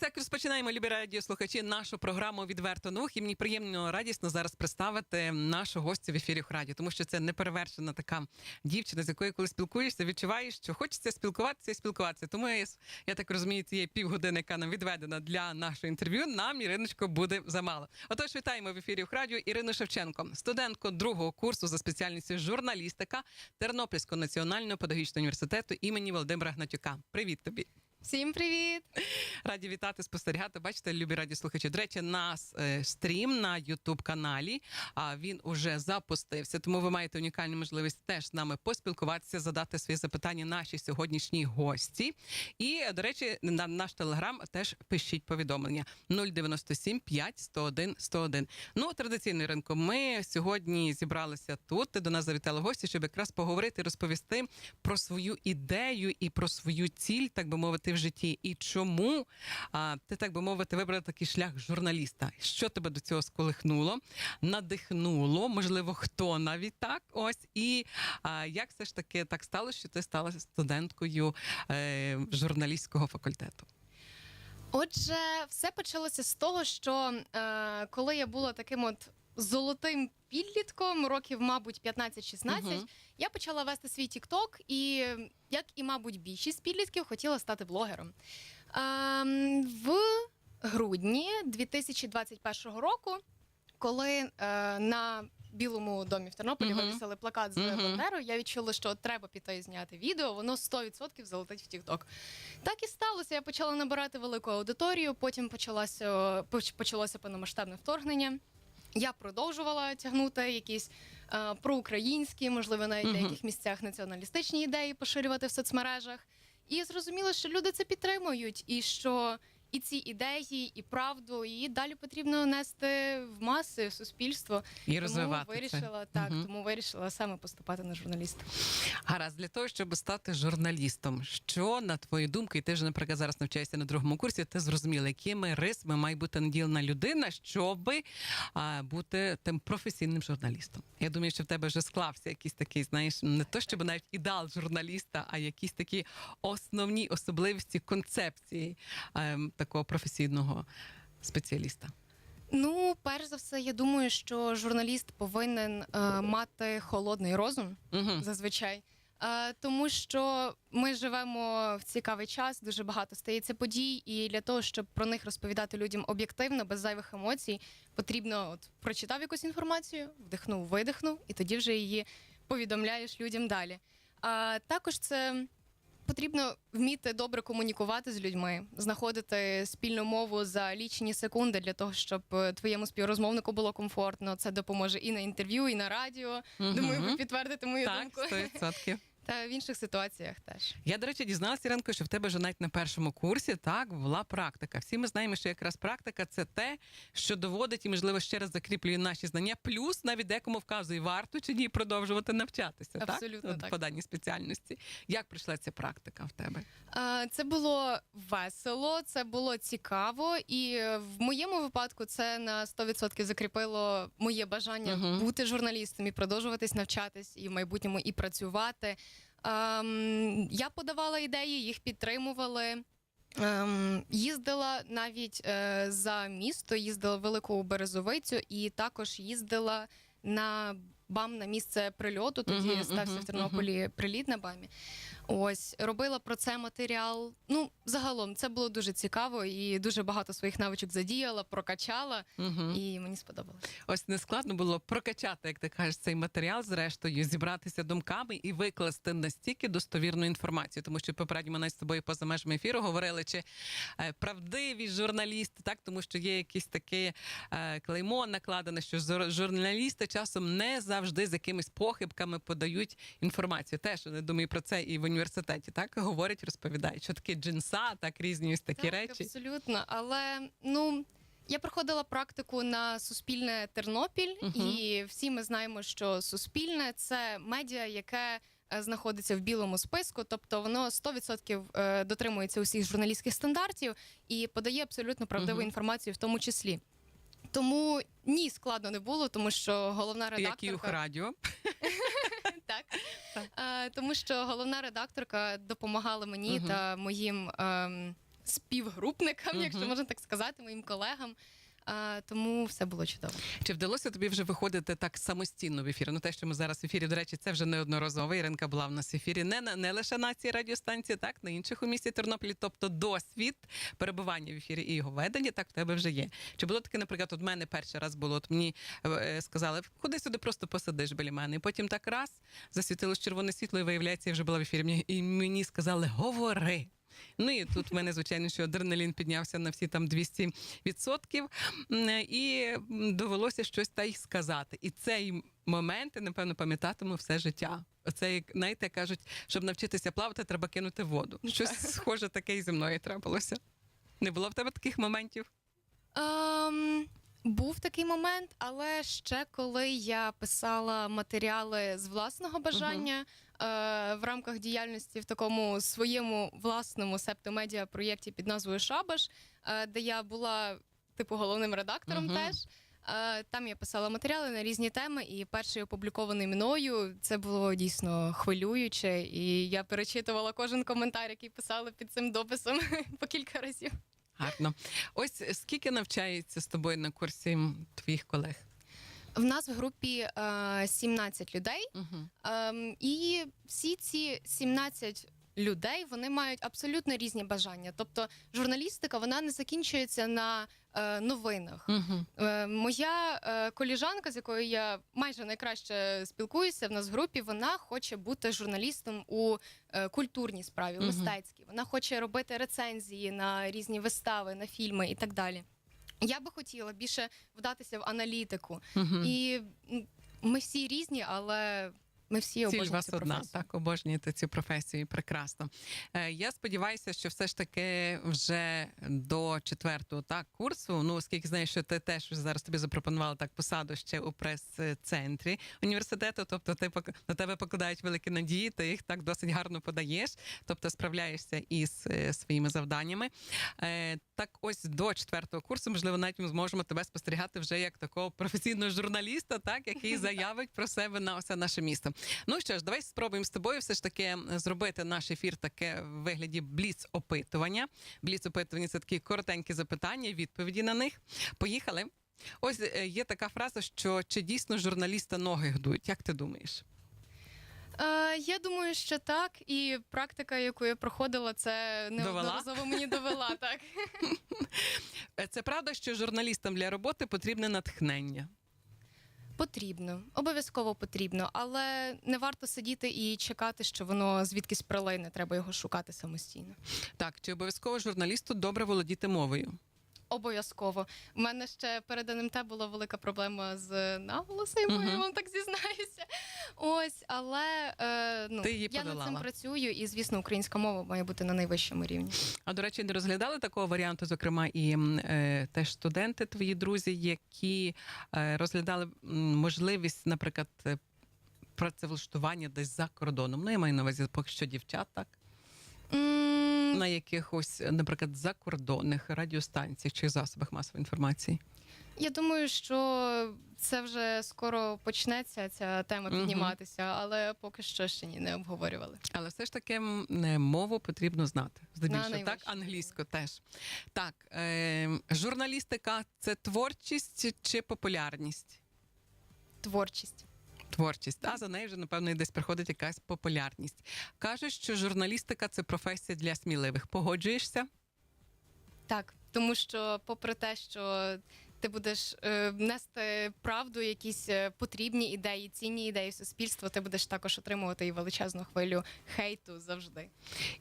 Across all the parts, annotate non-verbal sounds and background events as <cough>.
так розпочинаємо, любі радіослухачі, нашу програму відверто наук. І мені приємно радісно зараз представити нашу гостю в ефірі Радіо, тому що це неперевершена така дівчина, з якою коли спілкуєшся, відчуваєш, що хочеться спілкуватися і спілкуватися. Тому я, я так розумію, цієї півгодини, яка нам відведена для нашого інтерв'ю, нам Іриночко буде замало. Отож, вітаємо в ефірі Радіо Ірину Шевченко, студентку другого курсу за спеціальністю журналістика Тернопільського національного педагогічного університету імені Володимира Гнатюка. Привіт тобі. Всім привіт! Раді вітати, спостерігати. Бачите, любі радіослухачі. До речі, нас е, стрім на Ютуб каналі. А він уже запустився. Тому ви маєте унікальну можливість теж з нами поспілкуватися, задати свої запитання нашій сьогоднішній гості. І до речі, на наш телеграм теж пишіть повідомлення 097 5 101 101. Ну традиційний ринку. Ми сьогодні зібралися тут. До нас завітали гості, щоб якраз поговорити, розповісти про свою ідею і про свою ціль, так би мовити, в житті. І чому а, ти, так би мовити, вибрав такий шлях журналіста? Що тебе до цього сколихнуло, надихнуло? Можливо, хто навіть так? Ось і а, як все ж таки так сталося, що ти стала студенткою е, журналістського факультету? Отже, все почалося з того, що е, коли я була таким от золотим підлітком, років, мабуть, 15-16, Мгм. я почала вести свій Тікток і, як і, мабуть, більшість підлітків, хотіла стати блогером. Ем, в грудні 2021 року, коли е, на Білому домі в Тернополі Мгм. вивісили плакат з Мгм. Бандерою, я відчула, що треба піти і зняти відео, воно 100% залетить в Тікток. Так і сталося. Я почала набирати велику аудиторію, потім почалося, поч- почалося повномасштабне вторгнення. Я продовжувала тягнути якісь е, проукраїнські, можливо, навіть в деяких місцях націоналістичні ідеї поширювати в соцмережах. І зрозуміло, що люди це підтримують, і що і ці ідеї, і правду, і далі потрібно нести в маси, в суспільство. І розвивати вирішила це. так, Мгм. тому вирішила саме поступати на журналіста. Гаразд, для того, щоб стати журналістом, що на твою думку, і ти ж, наприклад, зараз навчаєшся на другому курсі, ти зрозуміла, якими рисами має бути наділена людина, щоб а, бути тим професійним журналістом. Я думаю, що в тебе вже склався якийсь такий, знаєш, не то щоб навіть ідеал журналіста, а якісь такі основні особливості концепції ем, такого професійного спеціаліста. Ну, перш за все, я думаю, що журналіст повинен е, мати холодний розум Угу. зазвичай. Е, тому що ми живемо в цікавий час, дуже багато стається подій, і для того, щоб про них розповідати людям об'єктивно, без зайвих емоцій, потрібно от прочитав якусь інформацію, вдихнув, видихнув, і тоді вже її повідомляєш людям далі. А також це потрібно вміти добре комунікувати з людьми, знаходити спільну мову за лічені секунди для того, щоб е, твоєму співрозмовнику було комфортно. Це допоможе і на інтерв'ю, і на радіо. Угу. Думаю, ви підтвердите мою Так, думку. 100%. Та в інших ситуаціях теж. Я, до речі, дізналася Іренко, що в тебе вже навіть на першому курсі так була практика. Всі ми знаємо, що якраз практика це те, що доводить і, можливо, ще раз закріплює наші знання. Плюс навіть декому вказує, варто чи ні продовжувати навчатися. Абсолютно так? Так. По даній спеціальності. Як прийшла ця практика в тебе? А, Це було весело, це було цікаво, і е, в моєму випадку це на 100% закріпило моє бажання Мгм. бути журналістом і продовжуватись навчатись, і в майбутньому і працювати. Ем, я подавала ідеї, їх підтримували. Ем, їздила навіть е, за місто, їздила в велику березовицю, і також їздила на БАМ на місце прильоту. Тоді Мгм, стався мгм, в Тернополі приліт на БАМі. Ось робила про це матеріал. Ну, загалом це було дуже цікаво і дуже багато своїх навичок задіяла, прокачала, Угу. і мені сподобалось. Ось не складно було прокачати, як ти кажеш, цей матеріал, зрештою, зібратися думками і викласти настільки достовірну інформацію. Тому що попередньо ми навіть з тобою поза межами ефіру говорили, чи е, правдиві журналісти, так тому що є якісь таке е, клеймо накладене, що журналісти часом не завжди з якимись похибками подають інформацію. Теж я думаю про це і в університеті. Так говорять, розповідають, що таке джинса, так різні ось такі так, речі. Абсолютно. Але ну. Я проходила практику на Суспільне Тернопіль, Мгм. і всі ми знаємо, що Суспільне це медіа, яке е, знаходиться в білому списку, тобто воно 100% е, дотримується усіх журналістських стандартів і подає абсолютно правдиву Мгм. інформацію в тому числі. Тому ні, складно не було, тому що головна Як і редакторка радіо. <laughs> <laughs> так. Е, тому що головна редакторка допомагала мені Мгм. та моїм ем, співгрупникам, якщо можна так сказати, моїм колегам. Е, Тому все було чудово. Чи вдалося тобі вже виходити так самостійно в ефір? Ну те, що ми зараз в ефірі, до речі, це вже неодноразово. Іринка була в нас в ефірі не на не лише на цій радіостанції, так на інших у місті Тернополі. Тобто досвід перебування в ефірі і його ведення, так в тебе вже є. Чи було таке, наприклад, от мене перший раз було? От мені е, сказали, ходи сюди, просто посидиш біля мене. І потім так раз засвітилось червоне світло, і виявляється, я вже була в ефірі. І мені сказали, говори. Ну і тут в мене, звичайно, що адреналін піднявся на всі там 200%. І довелося щось та й сказати. І цей момент, я, напевно, пам'ятатиму все життя. Оце, як, знаєте, кажуть, щоб навчитися плавати, треба кинути в воду. Щось схоже таке і зі мною трапилося. Не було в тебе таких моментів? Ем, був такий момент, але ще коли я писала матеріали з власного бажання в рамках діяльності в такому своєму власному септомедіа проєкті під назвою Шабаш, е, де я була типу головним редактором Мгм. теж. Е, Там я писала матеріали на різні теми, і перший опублікований мною це було дійсно хвилююче. І я перечитувала кожен коментар, який писали під цим дописом <laughs> по кілька разів. Гарно. Ось скільки навчається з тобою на курсі твоїх колег? В нас в групі е, 17 людей, Угу. ем, і всі ці 17 людей вони мають абсолютно різні бажання. Тобто, журналістика вона не закінчується на е, новинах. Угу. Е, моя е, коліжанка, з якою я майже найкраще спілкуюся, в нас в групі, вона хоче бути журналістом у е, культурній справі, Мгм. мистецькій. Вона хоче робити рецензії на різні вистави, на фільми і так далі. Я би хотіла більше вдатися в аналітику. Угу. І ми всі різні, але ми всі Ціль вас цю одна, так обожнюєте цю професію. Прекрасно. Е, я сподіваюся, що все ж таки вже до четвертого так курсу. Ну оскільки знаєш, що ти теж зараз тобі запропонували так посаду ще у прес-центрі університету. Тобто, ти на тебе покладають великі надії, ти їх так досить гарно подаєш, тобто справляєшся із е, своїми завданнями. Е, так, ось до четвертого курсу, можливо, навіть ми зможемо тебе спостерігати вже як такого професійного журналіста, так який <laughs> заявить про себе на все наше місто. Ну що ж, давай спробуємо з тобою все ж таки зробити наш ефір таке в вигляді бліц опитування. Бліц опитування це такі коротенькі запитання, відповіді на них. Поїхали. Ось е, є така фраза, що чи дійсно журналіста ноги гдують? Як ти думаєш? Е, я думаю, що так. І практика, яку я проходила, це неодноразово мені довела. <laughs> Так Е, Це правда, що журналістам для роботи потрібне натхнення. Потрібно, обов'язково потрібно, але не варто сидіти і чекати, що воно звідкись прилине. Треба його шукати самостійно. Так, чи обов'язково журналісту добре володіти мовою? Обов'язково. У мене ще перед НМТ була велика проблема з наголосом, Мгм. я вам так зізнаюся. Ось, але е, ну, Ти її я над цим працюю, і звісно, українська мова має бути на найвищому рівні. А до речі, не розглядали такого варіанту, зокрема, і е, теж студенти, твої друзі, які е, розглядали можливість, наприклад, е, працевлаштування десь за кордоном. Ну, я маю на увазі поки що дівчат, так на якихось, наприклад, закордонних радіостанціях чи засобах масової інформації. Я думаю, що це вже скоро почнеться ця тема підніматися, але поки що ще ні, не обговорювали. Але все ж таки мову потрібно знати. Здебільшого, так, англійську теж. Так, е, журналістика це творчість чи популярність? Творчість. Творчість, а за нею вже напевно і десь приходить якась популярність. Кажуть, що журналістика це професія для сміливих. Погоджуєшся? Так, тому що, попри те, що ти будеш е, нести правду, якісь е, потрібні ідеї, цінні ідеї суспільства, ти будеш також отримувати і величезну хвилю хейту завжди.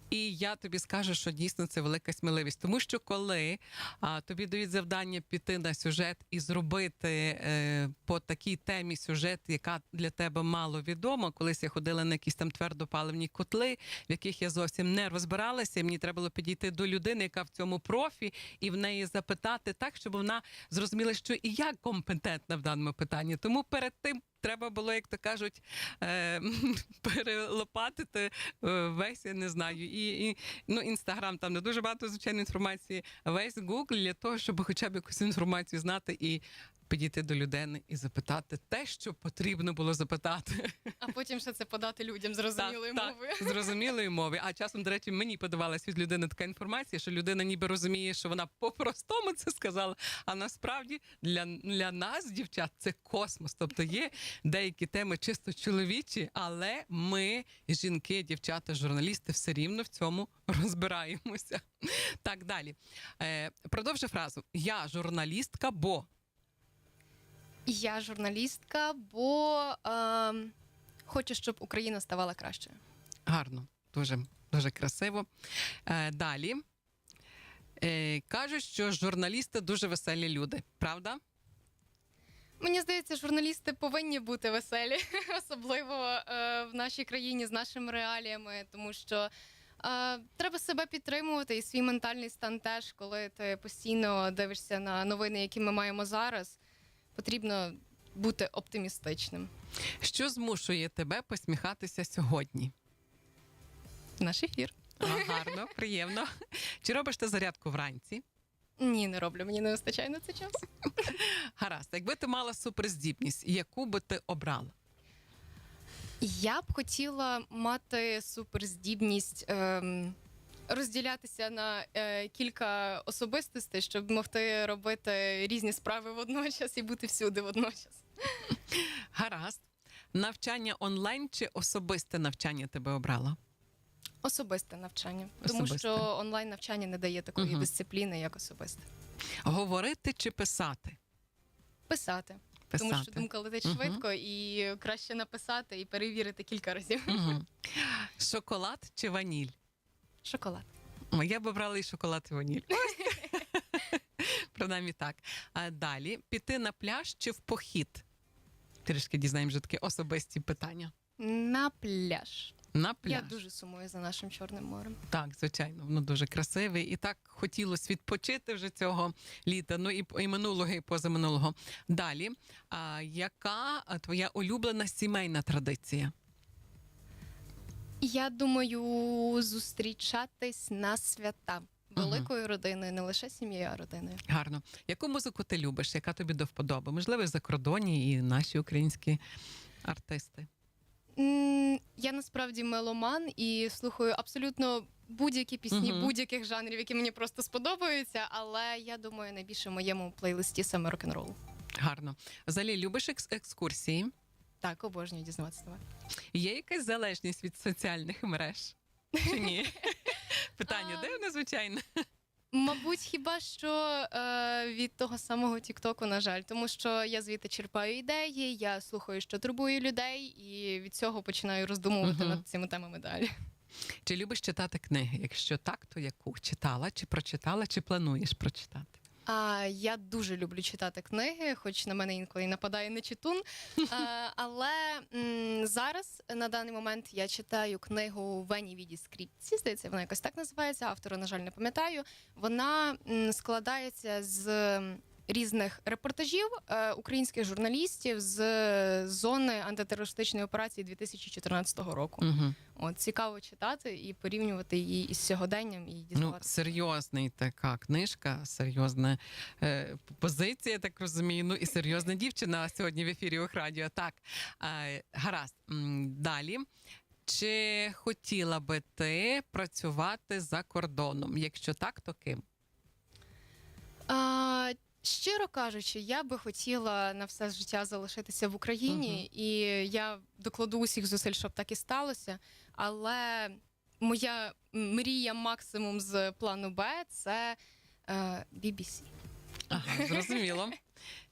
І я тобі скажу, що дійсно це велика сміливість, тому що коли а, тобі дають завдання піти на сюжет і зробити е, по такій темі сюжет, яка для тебе мало відома. Колись я ходила на якісь там твердопаливні котли, в яких я зовсім не розбиралася. і Мені треба було підійти до людини, яка в цьому профі, і в неї запитати так, щоб вона зрозуміла, що і я компетентна в даному питанні. Тому перед тим. Треба було, як то кажуть, е, <laughs> перелопатити е, весь, я не знаю, і, і ну, інстаграм там не дуже багато звичайної інформації. Весь Google для того, щоб хоча б якусь інформацію знати і підійти до людини і запитати те, що потрібно було запитати. А потім ще це подати людям зрозумілою Так, так, мовою. Зрозумілої мови. А часом, до речі, мені подавалась від людини така інформація, що людина ніби розуміє, що вона по-простому це сказала. А насправді для, для нас, дівчат, це космос. Тобто є деякі теми чисто чоловічі, але ми, жінки, дівчата, журналісти, все рівно в цьому розбираємося. Так далі. Е, продовжу фразу: я журналістка, бо Я журналістка, бо ем, хочу, щоб Україна ставала кращою. гарно, дуже, дуже красиво. Е, далі. Е, кажуть, що журналісти дуже веселі люди, правда? Мені здається, журналісти повинні бути веселі, <laughs> особливо е, в нашій країні з нашими реаліями, тому що е, треба себе підтримувати і свій ментальний стан теж, коли ти постійно дивишся на новини, які ми маємо зараз. Потрібно бути оптимістичним. Що змушує тебе посміхатися сьогодні? Наш ефір. А, гарно, приємно. Чи робиш ти зарядку вранці? Ні, не роблю. Мені не вистачає на це час. Гаразд, якби ти мала суперздібність, яку би ти обрала? Я б хотіла мати суперздібність ем, розділятися на е, кілька особистостей, щоб могти робити різні справи водночас і бути всюди водночас. Гаразд. Навчання онлайн чи особисте навчання тебе обрала? Особисте навчання, тому Особисте. що онлайн навчання не дає такої Мгм. дисципліни, як особисте. Говорити чи писати? Писати, Писати. тому що думка летить Мгм. швидко, і краще написати і перевірити кілька разів. Мгм. <laughs> Шоколад чи ваніль? Шоколад. Я б обрала і шоколад, і ваніль. <laughs> Принаймні так. А далі піти на пляж чи в похід? Трішки дізнаємо вже такі особисті питання. На пляж. На пляж. Я дуже сумую за нашим чорним морем. Так, звичайно, воно дуже красиве. І так хотілося відпочити вже цього літа. Ну і, і минулого, і позаминулого. Далі. А, яка твоя улюблена сімейна традиція? Я думаю, зустрічатись на свята великою родиною, не лише сім'єю, а родиною. Гарно. Яку музику ти любиш? Яка тобі до вподоби? Можливо, за кордоні і наші українські артисти. М, Я насправді меломан і слухаю абсолютно будь-які пісні Мгм. будь-яких жанрів, які мені просто сподобаються. Але я думаю, найбільше в моєму плейлисті саме рок-н-рол. Гарно. Взагалі, любиш екс- екскурсії? Так, обожнюю дізнаватися. Є якась залежність від соціальних мереж? Чи ні? <laughs> Питання дивне, звичайно. Мабуть, хіба що е, від того самого Тіктоку, на жаль, тому що я звідти черпаю ідеї, я слухаю, що турбує людей, і від цього починаю роздумувати Мгм. над цими темами далі. Чи любиш читати книги? Якщо так, то яку читала, чи прочитала, чи плануєш прочитати? А я дуже люблю читати книги, хоч на мене інколи нападає нечитун. <laughs> А, але м, зараз на даний момент я читаю книгу Вені Віді Скріпці. Здається, вона якось так називається. Автора, на жаль, не пам'ятаю. Вона м, складається з різних репортажів е, українських журналістів з зони антитерористичної операції 2014 року. Угу. От цікаво читати і порівнювати її із сьогоденням і Ну, дізнаватися. серйозний така книжка, серйозна е, позиція, я так розумію. Ну і серйозна дівчина сьогодні в ефірі Охрадіо. Так, е, гаразд. Далі. Чи хотіла би ти працювати за кордоном? Якщо так, то ким? А, щиро кажучи, я би хотіла на все життя залишитися в Україні, і я докладу усіх зусиль, щоб так і сталося. Але моя мрія максимум з плану Б це е, BBC. Ага, зрозуміло.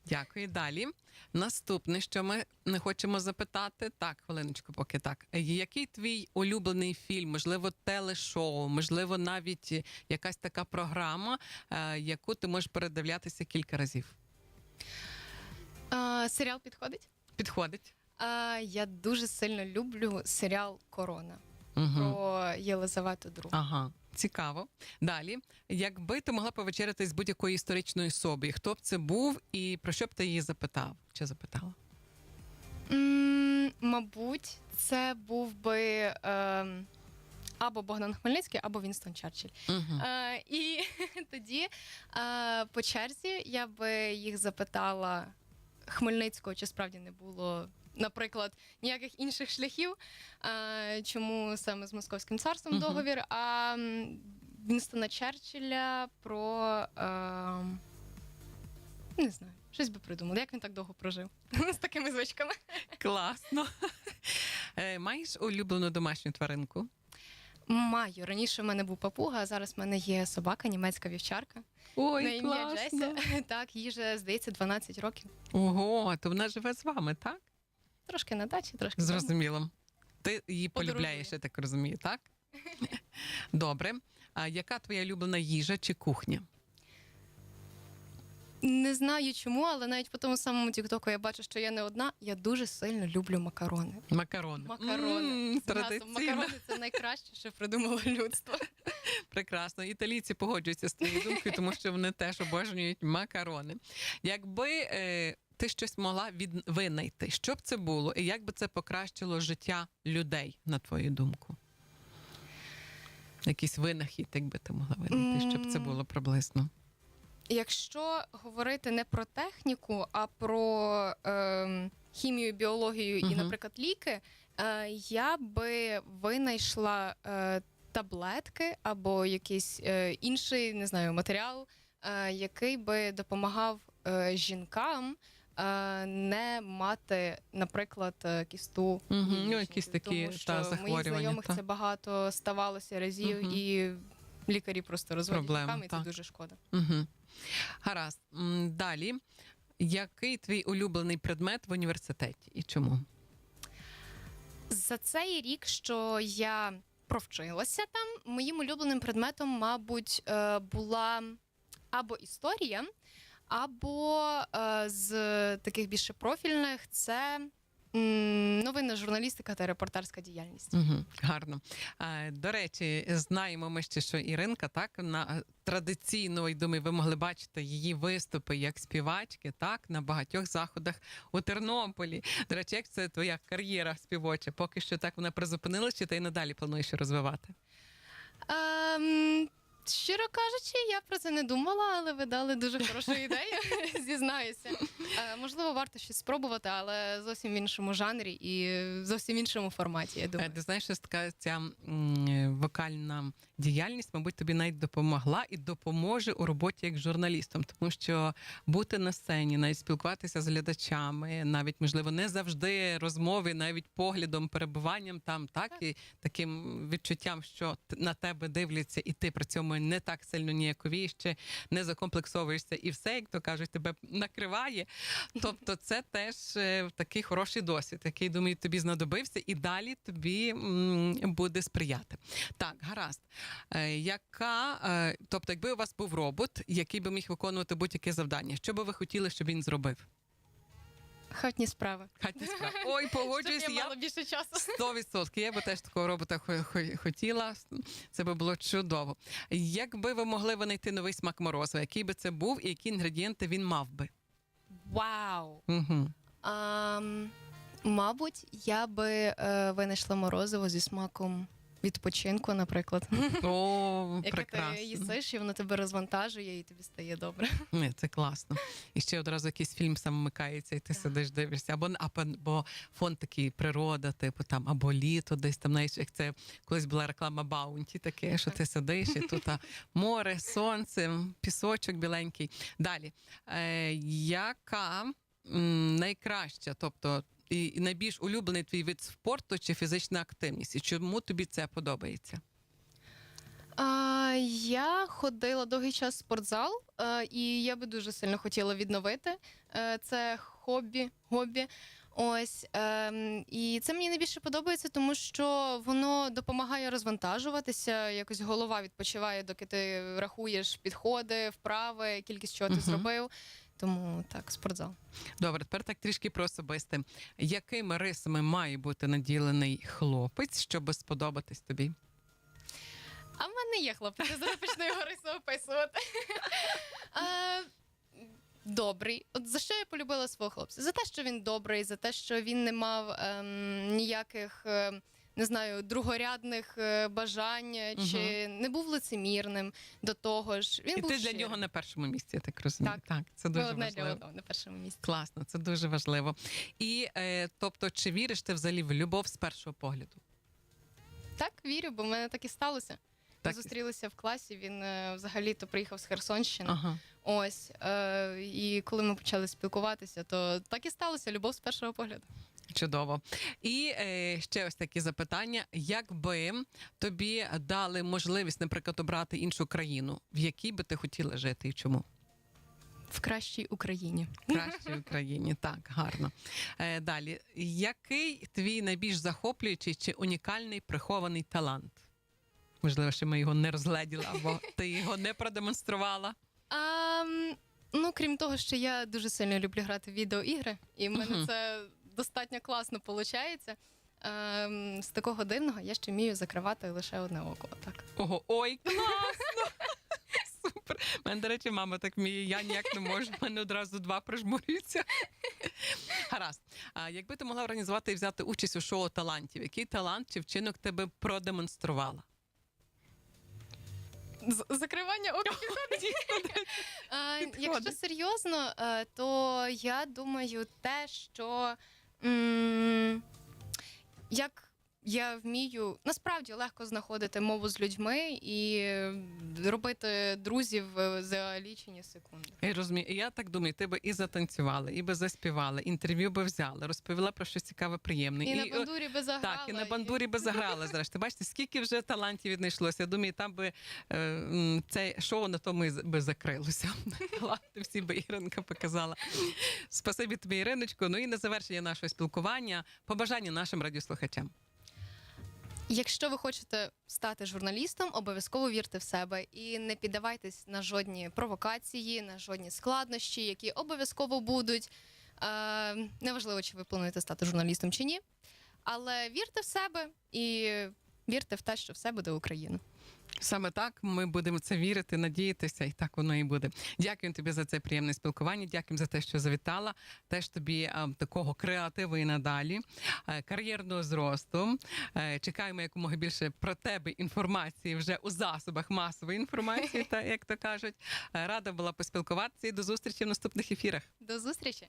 Дякую. Далі. Наступне, що ми не хочемо запитати. Так, хвилиночку, поки так. Е, Який твій улюблений фільм, можливо, телешоу, можливо, навіть якась така програма, е, яку ти можеш передивлятися кілька разів? А, серіал підходить? Підходить? А, я дуже сильно люблю серіал Корона Угу. про Єлизавету II. Ага, цікаво. Далі, якби ти могла повечеряти з будь-якою історичною особою, хто б це був і про що б ти її запитав? Чи запитала? М, Мабуть, це був би ем, або Богдан Хмельницький, або Вінстон Черчилль. Угу. Е, і <laughs> тоді е, по черзі я би їх запитала Хмельницького чи справді не було, наприклад, ніяких інших шляхів, е, чому саме з Московським царством Мгм. договір, а м, Вінстона Черчилля про. Е, не знаю, щось би придумали. Як він так довго прожив <laughs> з такими звичками? Класно. Е, Маєш улюблену домашню тваринку? Маю. Раніше в мене був папуга, а зараз в мене є собака, німецька вівчарка. Ой, на ім'я Джеся. <laughs> Так, їй же, здається, 12 років. Ого, то вона живе з вами, так? Трошки на дачі, трошки. вдома. Зрозуміло. Ти її Подорожує. полюбляєш, я так розумію, так? <laughs> Добре. А яка твоя улюблена їжа чи кухня? Не знаю чому, але навіть по тому самому Тіктоку я бачу, що я не одна. Я дуже сильно люблю макарони. Макарони. Макарони. М, з м'ясом. Традиційно. Макарони це найкраще, що придумало людство. <laughs> Прекрасно. Італійці погоджуються з твоєю думкою, тому що вони теж обожнюють макарони. Якби е, ти щось могла від... винайти, що б це було, і як би це покращило життя людей, на твою думку? Якийсь винахід, якби ти могла винайти, що б це було приблизно? Якщо говорити не про техніку, а про ем, хімію, біологію і, Мгм. наприклад, ліки, е, я би винайшла е, таблетки або якийсь е, інший не знаю, матеріал, е, який би допомагав е, жінкам. Е, Не мати, наприклад, е, кісту Мгм, ну, яєчниці. якісь такі, тому та, що моїх захворювання, знайомих та. це багато ставалося разів, Мгм. і лікарі просто розводять Проблема, руками, і це так. дуже шкода. Угу. Гаразд. М, Далі. Який твій улюблений предмет в університеті і чому? За цей рік, що я провчилася там, моїм улюбленим предметом, мабуть, е, була або історія, або е, з таких більше профільних це новинна журналістика та репортерська діяльність. Угу, гарно. До речі, знаємо ми ще, що Іринка так на традиційно, і думаю, ви могли бачити її виступи як співачки, так на багатьох заходах у Тернополі. До речі, як це твоя кар'єра співоча? Поки що так вона призупинилась, чи ти і надалі плануєш розвивати? Ем, щиро кажучи, я про це не думала, але ви дали дуже хорошу ідею, <laughs> зізнаюся. Е, можливо, варто щось спробувати, але зовсім в іншому жанрі і зовсім в іншому форматі. Я Е. Ти знаєш, що така ця м, вокальна діяльність, мабуть, тобі навіть допомогла і допоможе у роботі як журналістом, тому що бути на сцені, навіть спілкуватися з глядачами, навіть можливо не завжди розмови, навіть поглядом, перебуванням там, так, і таким відчуттям, що на тебе дивляться, і ти при цьому не так сильно ніяковієш, ще не закомплексовуєшся, і все, як то кажуть, тебе накриває. Тобто, це теж е, такий хороший досвід, який думаю, тобі знадобився, і далі тобі буде сприяти. Так, гаразд. Е, яка, е, тобто, якби у вас був робот, який би міг виконувати будь-яке завдання, що би ви хотіли, щоб він зробив? Хатні справи. Хатня <laughs> справа. Ой, погоджуюсь, я мала більше часу. 100%. Я би теж такого робота хо- хо- хотіла. Це би було чудово. Якби ви могли винайти новий смак морозива, який би це був і які інгредієнти він мав би? Вау! Угу. Ам, мабуть, я би е, винайшла морозиво зі смаком відпочинку, наприклад. О, <laughs> Яке ти їсиш, і воно тебе розвантажує, і тобі стає добре. Ні, це класно. І ще одразу якийсь фільм сам вмикається, і ти сидиш, дивишся. Або, або, або фон такий природа, типу там, або літо, десь там, знаєш, як це колись була реклама Баунті, таке, що ти сидиш, і тут а, море, сонце, пісочок біленький. Далі. Е, яка найкраща, тобто і, найбільш улюблений твій вид спорту чи фізична активність? І чому тобі це подобається? А, я ходила довгий час в спортзал, е, і я би дуже сильно хотіла відновити е, це хобі. хобі. Ось ем, і це мені найбільше подобається, тому що воно допомагає розвантажуватися. Якось голова відпочиває, доки ти рахуєш підходи, вправи, кількість чого ти Мгм. зробив. Тому так, спортзал. Добре, тепер так трішки про особисте. Якими рисами має бути наділений хлопець, щоб сподобатись тобі? А в мене є хлопець, я зараз почну його рису описувати. <laughs> А, Добрий. От за що я полюбила свого хлопця? За те, що він добрий, за те, що він не мав ем, ніяких ем, не знаю, другорядних е, бажань, е, чи не був лицемірним до того ж. Він І був ти для нього на першому місці, я так розумію. Так. так це дуже одне для важливо. одного на першому місці. Класно, це дуже важливо. І е, тобто, чи віриш ти взагалі в любов з першого погляду? Так, вірю, бо в мене так і сталося. Ми зустрілися в класі. Він е, взагалі-то приїхав з Херсонщини. Ага. Ось е, і коли ми почали спілкуватися, то так і сталося. Любов з першого погляду. Чудово. І е, ще ось такі запитання: якби тобі дали можливість, наприклад, обрати іншу країну, в якій би ти хотіла жити і чому? В кращій Україні. В кращій Україні, так, гарно. Е, далі, який твій найбільш захоплюючий чи унікальний прихований талант? Можливо, що ми його не розгледіли, або ти його не продемонструвала. А, ну, крім того, що я дуже сильно люблю грати в відеоігри, і в мене Мгм. це достатньо класно виходить. Ем, з такого дивного я ще вмію закривати лише одне око. Так. Ого, ой, класно! <laughs> Супер. У мене, до речі, мама так вміє, я ніяк не можу. У мене одразу два прижмурюються. <laughs> Гаразд. А якби ти могла організувати і взяти участь у шоу талантів, який талант чи вчинок ти би продемонструвала? З- закривання ока. <laughs> А, якщо серйозно, е, то я думаю, те, що як я вмію насправді легко знаходити мову з людьми і робити друзів е, за лічені секунди. Я розумію, я так думаю, ти би і затанцювала, і би заспівала, інтерв'ю би взяла, розповіла про щось цікаве, приємне. І, на бандурі би заграла. Так, і на бандурі би заграла. <laughs> Зрештою, бачите, скільки вже талантів віднайшлося. Я думаю, там би е, це шоу на тому і би закрилося. <laughs> Таланти всі би Іринка показала. Спасибі тобі, Іриночко. Ну і на завершення нашого спілкування побажання нашим радіослухачам. Якщо ви хочете стати журналістом, обов'язково вірте в себе і не піддавайтесь на жодні провокації, на жодні складнощі, які обов'язково будуть. Е, неважливо, чи ви плануєте стати журналістом чи ні. Але вірте в себе і вірте в те, що все буде Україна. Саме так ми будемо це вірити, надіятися, і так воно і буде. Дякую тобі за це приємне спілкування. Дякую за те, що завітала. Теж тобі е, такого креативу і надалі, е, кар'єрного зросту. Е, чекаємо якомога більше про тебе інформації вже у засобах масової інформації, <laughs> та як то кажуть. Е, рада була поспілкуватися і до зустрічі в наступних ефірах. До зустрічі!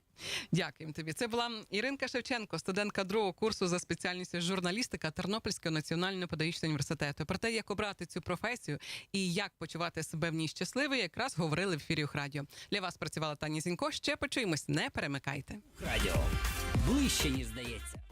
Дякуємо тобі. Це була Іринка Шевченко, студентка другого курсу за спеціальністю журналістика Тернопільського національного педагогічного університету. Про те, як обрати цю професію і як почувати себе в ній щасливою, якраз говорили в ефірі Радіо. Для вас працювала Таня Зінько. Ще почуємось. Не перемикайте. Радіо ближче ніж здається.